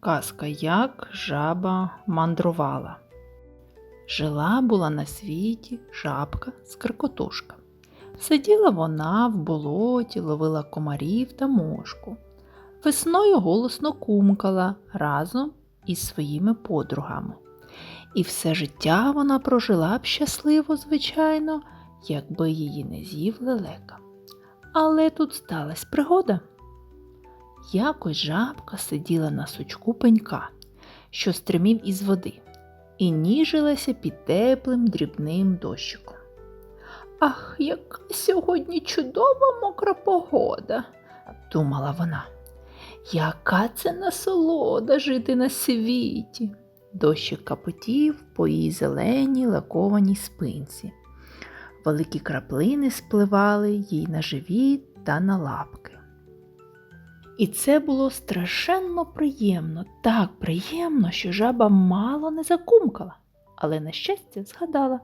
Казка як жаба мандрувала. Жила була на світі жабка скрикотушка. Сиділа вона в болоті, ловила комарів та мошку. Весною голосно кумкала разом із своїми подругами. І все життя вона прожила б щасливо, звичайно, якби її не з'їв лелека. Але тут сталася пригода. Якось жабка сиділа на сучку пенька, що стримів із води, і ніжилася під теплим дрібним дощиком. Ах, яка сьогодні чудова мокра погода, думала вона. Яка це насолода жити на світі. Дощик капотів по її зеленій лакованій спинці. Великі краплини спливали їй на живіт та на лапки. І це було страшенно приємно, так приємно, що жаба мало не закумкала, але, на щастя, згадала,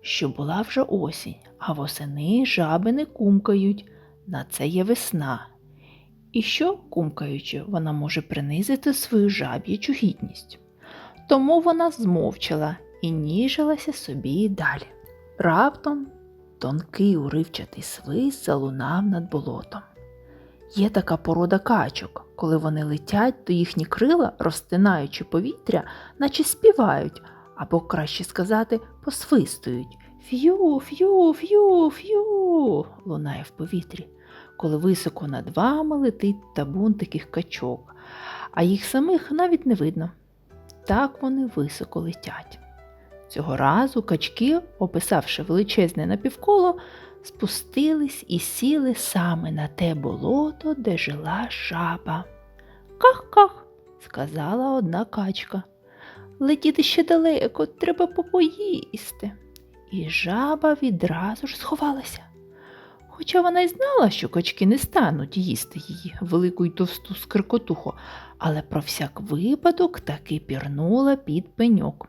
що була вже осінь, а восени жаби не кумкають, на це є весна. І що, кумкаючи, вона може принизити свою жаб'ячу гідність. Тому вона змовчала і ніжилася собі далі. Раптом тонкий уривчатий свист залунав над болотом. Є така порода качок, коли вони летять, то їхні крила, розтинаючи повітря, наче співають, або, краще сказати, посвистують. Ф'ю, ф'ю, ф'ю, ф'ю, лунає в повітрі, коли високо над вами летить табун таких качок, а їх самих навіть не видно. Так вони високо летять. Цього разу качки, описавши величезне напівколо, спустились і сіли саме на те болото, де жила жаба. Ках-ках, сказала одна качка. Летіти ще далеко, треба попоїсти. І жаба відразу ж сховалася. Хоча вона й знала, що качки не стануть їсти її, велику й товсту скрикотуху, але про всяк випадок таки пірнула під пеньок.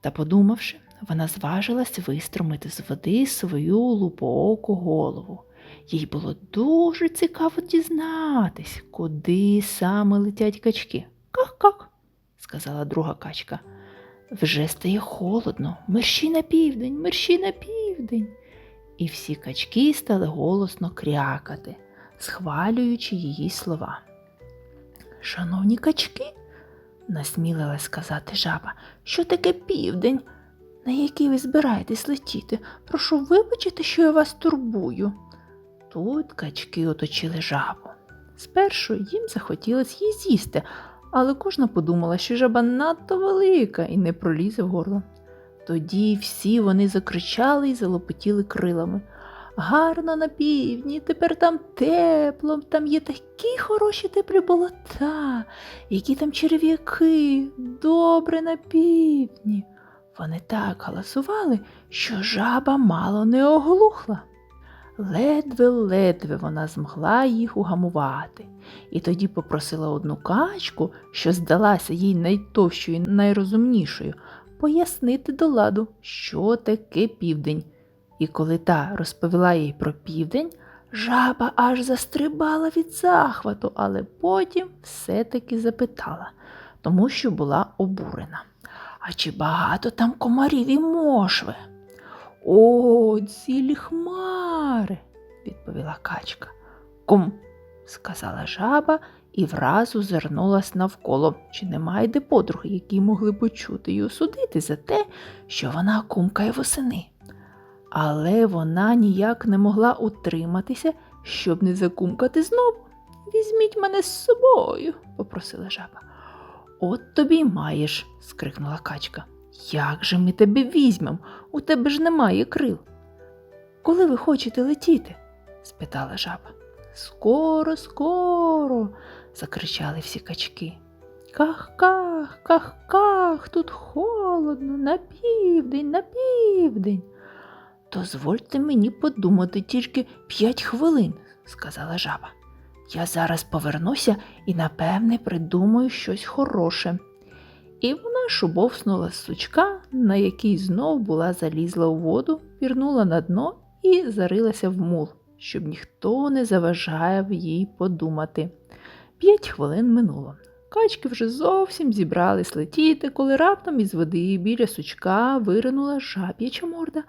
Та, подумавши, вона зважилась вистромити з води свою лупооку голову. Їй було дуже цікаво дізнатись, куди саме летять качки. Ках-ках, сказала друга качка. Вже стає холодно, мерщій на південь, мерщій на південь. І всі качки стали голосно крякати, схвалюючи її слова. Шановні качки, насмілилась сказати жаба, що таке південь, на який ви збираєтесь летіти. Прошу вибачити, що я вас турбую. Тут качки оточили жабу. Спершу їм захотілося її з'їсти, але кожна подумала, що жаба надто велика і не пролізе в горло. Тоді всі вони закричали і залопотіли крилами. Гарно на півдні, тепер там тепло, там є такі хороші теплі болота, які там черв'яки, добре на півдні. Вони так галасували, що жаба мало не оглухла. Ледве-ледве вона змогла їх угамувати, і тоді попросила одну качку, що здалася їй найтовщою і найрозумнішою, пояснити до ладу, що таке південь. І коли та розповіла їй про південь, жаба аж застрибала від захвату, але потім все-таки запитала, тому що була обурена. А чи багато там комарів і мошви? О, цілі хмари, відповіла качка. Кум, сказала жаба і враз озирнулась навколо, чи немає де подруги, які могли почути й осудити за те, що вона кумкає восени. Але вона ніяк не могла утриматися, щоб не закумкати знову. Візьміть мене з собою, попросила жаба. От тобі й маєш, скрикнула качка. Як же ми тебе візьмем? У тебе ж немає крил. Коли ви хочете летіти? спитала жаба. Скоро, скоро, закричали всі качки. Ках-ках, ках-ках, тут холодно, на південь, на південь. Дозвольте мені подумати тільки п'ять хвилин, сказала жаба. Я зараз повернуся і, напевне, придумаю щось хороше. І вона шубовснула з сучка, на який знов була залізла у воду, пірнула на дно і зарилася в мул. щоб ніхто не заважав їй подумати. П'ять хвилин минуло. Качки вже зовсім зібрались летіти, коли раптом із води біля сучка виринула жаб'яча морда.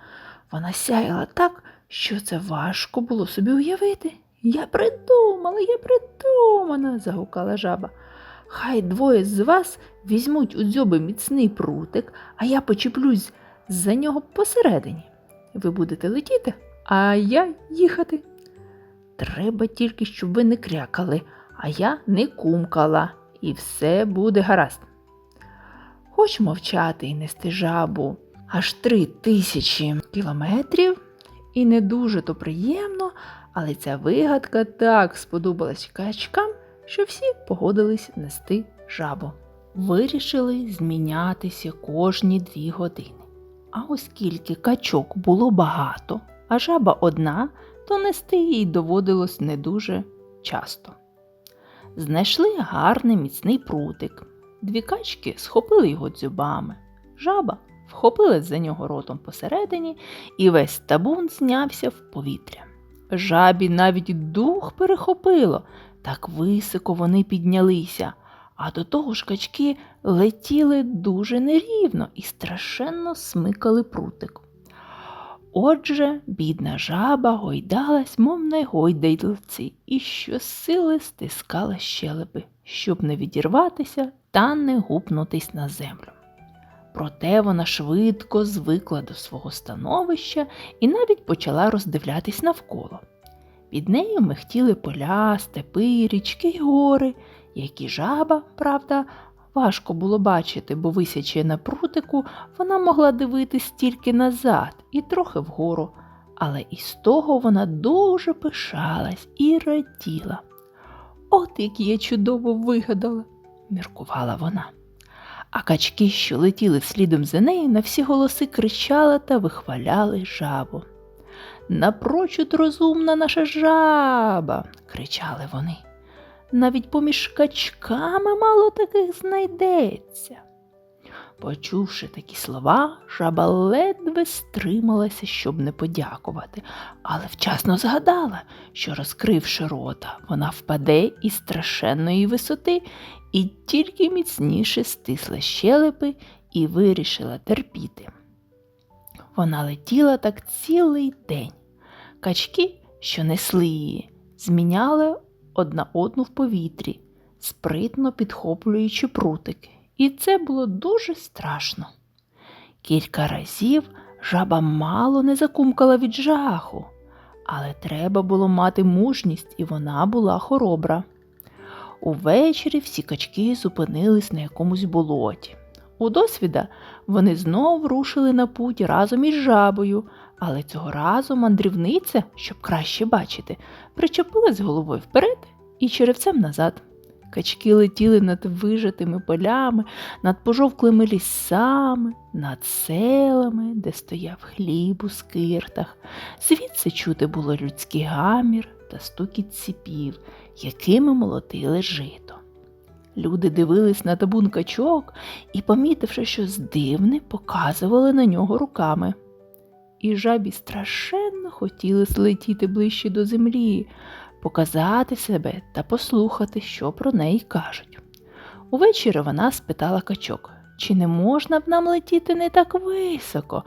Вона сяяла так, що це важко було собі уявити. Я придумала, я придумана, загукала жаба. Хай двоє з вас візьмуть у дзьоби міцний прутик, а я почіплюсь за нього посередині. Ви будете летіти, а я їхати. Треба тільки, щоб ви не крякали, а я не кумкала, і все буде гаразд. Хоч мовчати і нести жабу аж три тисячі кілометрів, і не дуже то приємно, але ця вигадка так сподобалась качкам, що всі погодились нести жабу. Вирішили змінятися кожні дві години. А оскільки качок було багато, а жаба одна, то нести їй доводилось не дуже часто. Знайшли гарний міцний прутик. Дві качки схопили його дзюбами. Жаба вхопилась за нього ротом посередині, і весь табун знявся в повітря. Жабі навіть дух перехопило, так високо вони піднялися, а до того ж качки летіли дуже нерівно і страшенно смикали прутик. Отже, бідна жаба гойдалась, мов на гойдайлці, і щосили стискала щелепи, щоб не відірватися та не гупнутись на землю. Проте вона швидко звикла до свого становища і навіть почала роздивлятись навколо. Під нею михтіли поля, степи, річки й гори, які жаба, правда, важко було бачити, бо висячи на прутику, вона могла дивитись тільки назад і трохи вгору, але із того вона дуже пишалась і раділа. От як я чудово вигадала, міркувала вона. А качки, що летіли слідом за нею, на всі голоси кричали та вихваляли жабу. Напрочуд розумна наша жаба, кричали вони. Навіть поміж качками мало таких знайдеться. Почувши такі слова, жаба ледве стрималася, щоб не подякувати, але вчасно згадала, що, розкривши рота, вона впаде із страшенної висоти і тільки міцніше стисла щелепи і вирішила терпіти. Вона летіла так цілий день. Качки, що несли її, зміняли одна одну в повітрі, спритно підхоплюючи прутики, і це було дуже страшно. Кілька разів жаба мало не закумкала від жаху, але треба було мати мужність, і вона була хоробра. Увечері всі качки зупинились на якомусь болоті. У досвіда вони знов рушили на путь разом із жабою, але цього разу мандрівниця, щоб краще бачити, причепилась головою вперед і черевцем назад. Качки летіли над вижатими полями, над пожовклими лісами, над селами, де стояв хліб у скиртах. Звідси чути було людський гамір та стукіт ціпів, якими молотили жито. Люди дивились на табун качок і, помітивши щось дивне, показували на нього руками. І жабі страшенно хотіли летіти ближче до землі, показати себе та послухати, що про неї кажуть. Увечері вона спитала качок, чи не можна б нам летіти не так високо?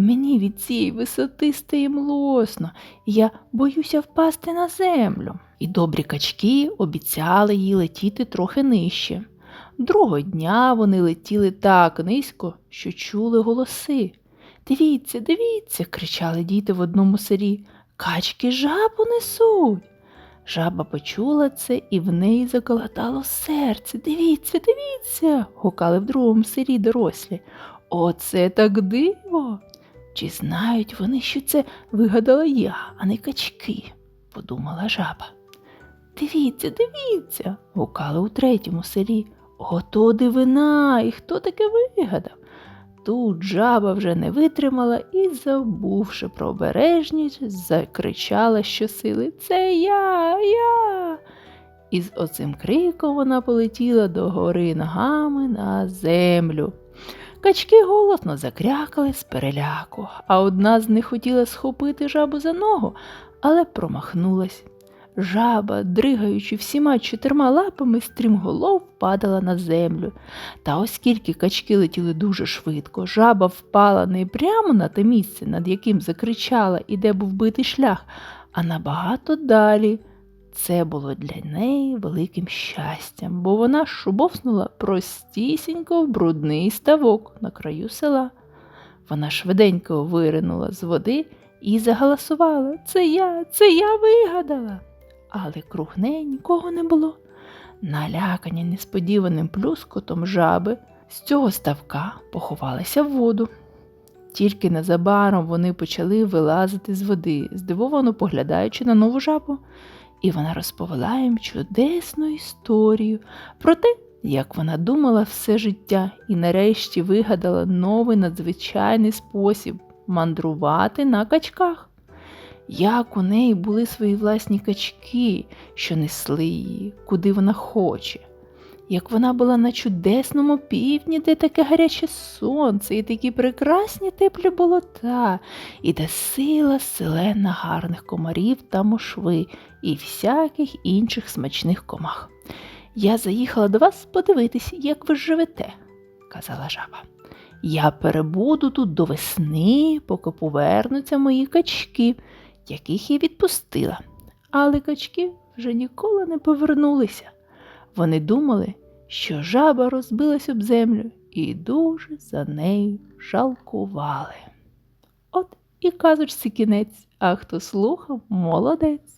Мені від цієї висоти стає млосно, і я боюся впасти на землю. І добрі качки обіцяли їй летіти трохи нижче. Другого дня вони летіли так низько, що чули голоси. Дивіться, дивіться, кричали діти в одному селі. Качки жабу несуть. Жаба почула це і в неї заколотало серце. Дивіться, дивіться, гукали в другому селі дорослі. Оце так диво. Чи знають вони, що це вигадала я, а не качки, подумала жаба. Дивіться, дивіться, гукали у третьому селі. Ото дивина, і хто таке вигадав? Тут жаба вже не витримала і, забувши про обережність, закричала щосили Це я, я. І з оцим криком вона полетіла до гори ногами на землю. Качки голосно закрякали з переляку, а одна з них хотіла схопити жабу за ногу, але промахнулась. Жаба, дригаючи всіма чотирма лапами, стрімголов падала на землю. Та оскільки качки летіли дуже швидко, жаба впала не прямо на те місце, над яким закричала і де був битий шлях, а набагато далі. Це було для неї великим щастям, бо вона шубовснула простісінько в брудний ставок на краю села. Вона швиденько виринула з води і загаласувала Це я, це я вигадала. Але круг неї нікого не було. Налякані несподіваним плюскотом жаби з цього ставка поховалися в воду. Тільки незабаром вони почали вилазити з води, здивовано поглядаючи на нову жабу, і вона розповіла їм чудесну історію про те, як вона думала все життя і нарешті вигадала новий надзвичайний спосіб мандрувати на качках. Як у неї були свої власні качки, що несли її, куди вона хоче. Як вона була на чудесному півдні, де таке гаряче сонце, і такі прекрасні теплі болота, і де сила селена гарних комарів та мошви і всяких інших смачних комах. Я заїхала до вас подивитись, як ви живете, казала жаба. Я перебуду тут до весни, поки повернуться мої качки, яких я відпустила. Але качки вже ніколи не повернулися. Вони думали, що жаба розбилась об землю і дуже за нею жалкували. От і казочці кінець, а хто слухав, молодець.